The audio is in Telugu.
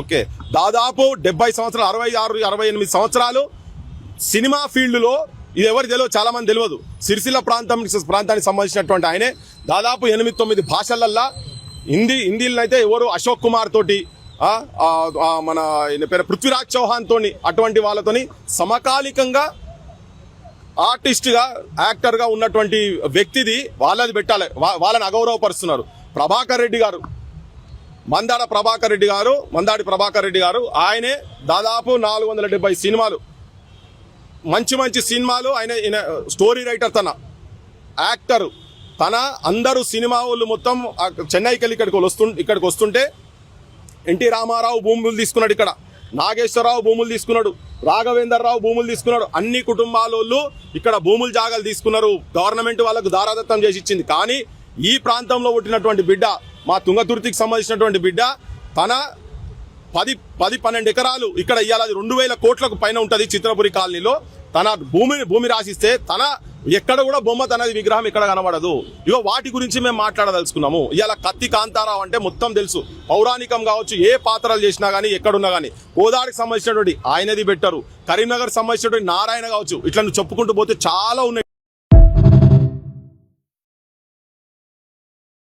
ఓకే. దాదాపు డెబ్బై సంవత్సరాలు అరవై ఆరు అరవై ఎనిమిది సంవత్సరాలు సినిమా ఫీల్డ్లో ఇది ఎవరు తెలియదు చాలా మంది తెలియదు సిరిసిల్ల ప్రాంతం ప్రాంతానికి సంబంధించినటువంటి ఆయనే దాదాపు ఎనిమిది తొమ్మిది భాషలల్లా హిందీ హిందీలో అయితే ఎవరు అశోక్ కుమార్ తోటి మన పేరు పృథ్వీరాజ్ చౌహాన్ తోని అటువంటి వాళ్ళతోని సమకాలికంగా ఆర్టిస్ట్గా యాక్టర్గా ఉన్నటువంటి వ్యక్తిది వాళ్ళది పెట్టాలి. వాళ్ళని అగౌరవపరుస్తున్నారు. ప్రభాకర్ రెడ్డి గారు. మందాడ ప్రభాకర్ రెడ్డి గారు మందాడి ప్రభాకర్ రెడ్డి గారు ఆయనే దాదాపు నాలుగు వందల డెబ్బై సినిమాలు మంచి మంచి సినిమాలు ఆయన స్టోరీ రైటర్ తన యాక్టర్. తన అందరూ సినిమా వాళ్ళు మొత్తం చెన్నైకి వెళ్ళి ఇక్కడికి వస్తు ఇక్కడికి వస్తుంటే ఎన్టీ రామారావు భూములు తీసుకున్నాడు ఇక్కడ నాగేశ్వరరావు భూములు తీసుకున్నాడు రాఘవేంద్రరావు భూములు తీసుకున్నాడు అన్ని కుటుంబాలోళ్ళు ఇక్కడ భూములు జాగాలు తీసుకున్నారు గవర్నమెంట్ వాళ్ళకు దారాదత్తం చేసి ఇచ్చింది. కానీ ఈ ప్రాంతంలో పుట్టినటువంటి బిడ్డ మా తుంగతుర్తికి సంబంధించినటువంటి బిడ్డ తన పది పది పన్నెండు ఎకరాలు ఇక్కడ ఇవాళ రెండు వేల కోట్లకు పైన ఉంటుంది చిత్రపురి కాలనీలో. తన భూమిని భూమి రాసిస్తే తన ఎక్కడ కూడా బొమ్మ తనది విగ్రహం ఇక్కడ కనబడదు. ఇగో వాటి గురించి మేము మాట్లాడదలుచుకున్నాము. ఇవాళ కత్తి కాంతారావు అంటే మొత్తం తెలుసు. పౌరాణికం కావచ్చు ఏ పాత్రలు చేసినా కానీ ఎక్కడున్నా కానీ కోదాడికి సంబంధించినటువంటి ఆయనది పెట్టరు. కరీంనగర్ సంబంధించినటువంటి నారాయణ కావచ్చు. ఇట్లా చెప్పుకుంటూ పోతే చాలా ఉన్నాయి.